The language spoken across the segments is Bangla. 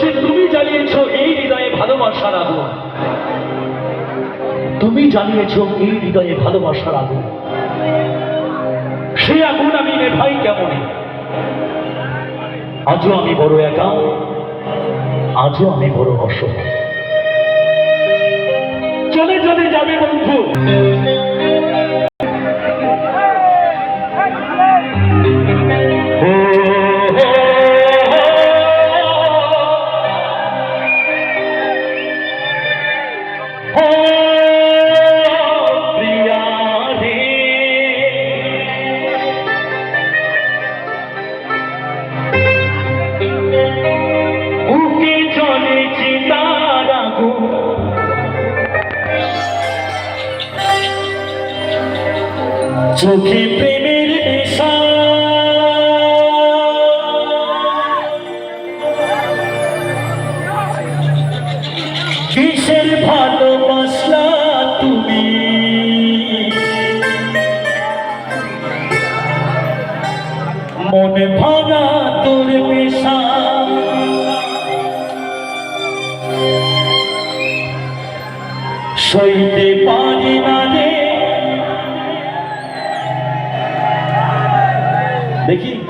সে তুমি জ্বালিয়েছ এই হৃদয়ে ভালোবাসার আগুন। তুমি জ্বালিয়েছ এই হৃদয়ে ভালোবাসার আগুন। সে আগুন আমি নেভাই কেমন? আজও আমি বড় একা, আজও আমি বড় অসহায় চলে চলে যাবে বন্ধু। চোখে প্রেমের নেশা। কিসের ভালোবাসলা তুমি? মনে ভাঙা তোর পেশা সইতে পারি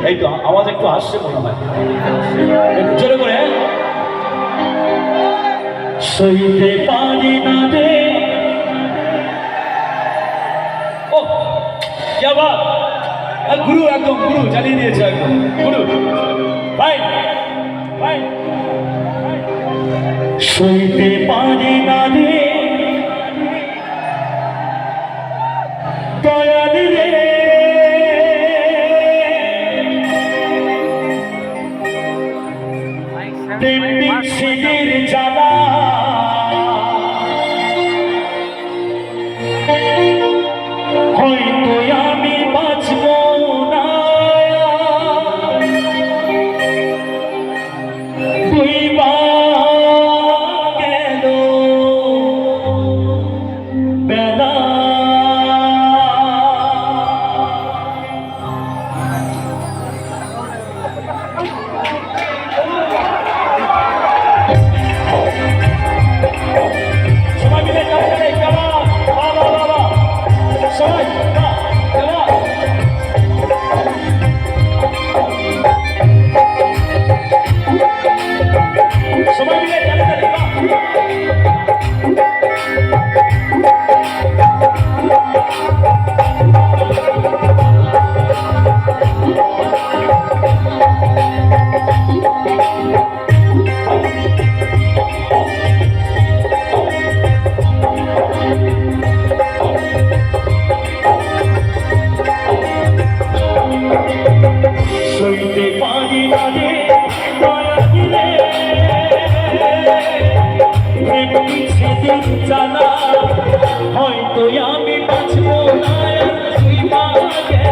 এই তো আওয়াজ একটু আসছে মনে হয়। জোরে করে সইতে পারি না রে। ও যাবা গুরু একদম, গুরু জানিয়ে দিয়েছে একদম। গুরু। ভাই ভাই। সইতে পারি না রে।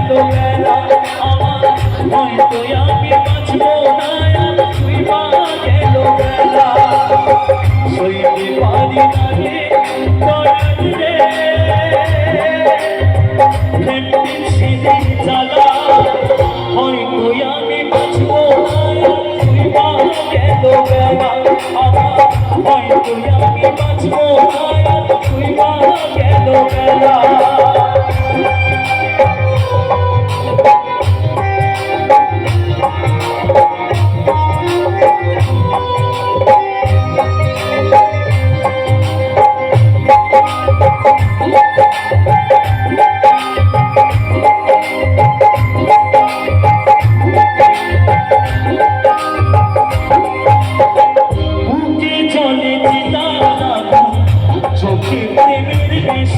গেল বেলা আমার হয়তো আমি বাঁচব না তুই মা গেল বেলা সইতে পারি না রে দয়া দিলে প্রেম সেদিন জানা হয়তো আমি বাঁচব না তুই মা গেল বেলা আমার হয়তো আমি বাঁচব না তুই মা গেল বেলা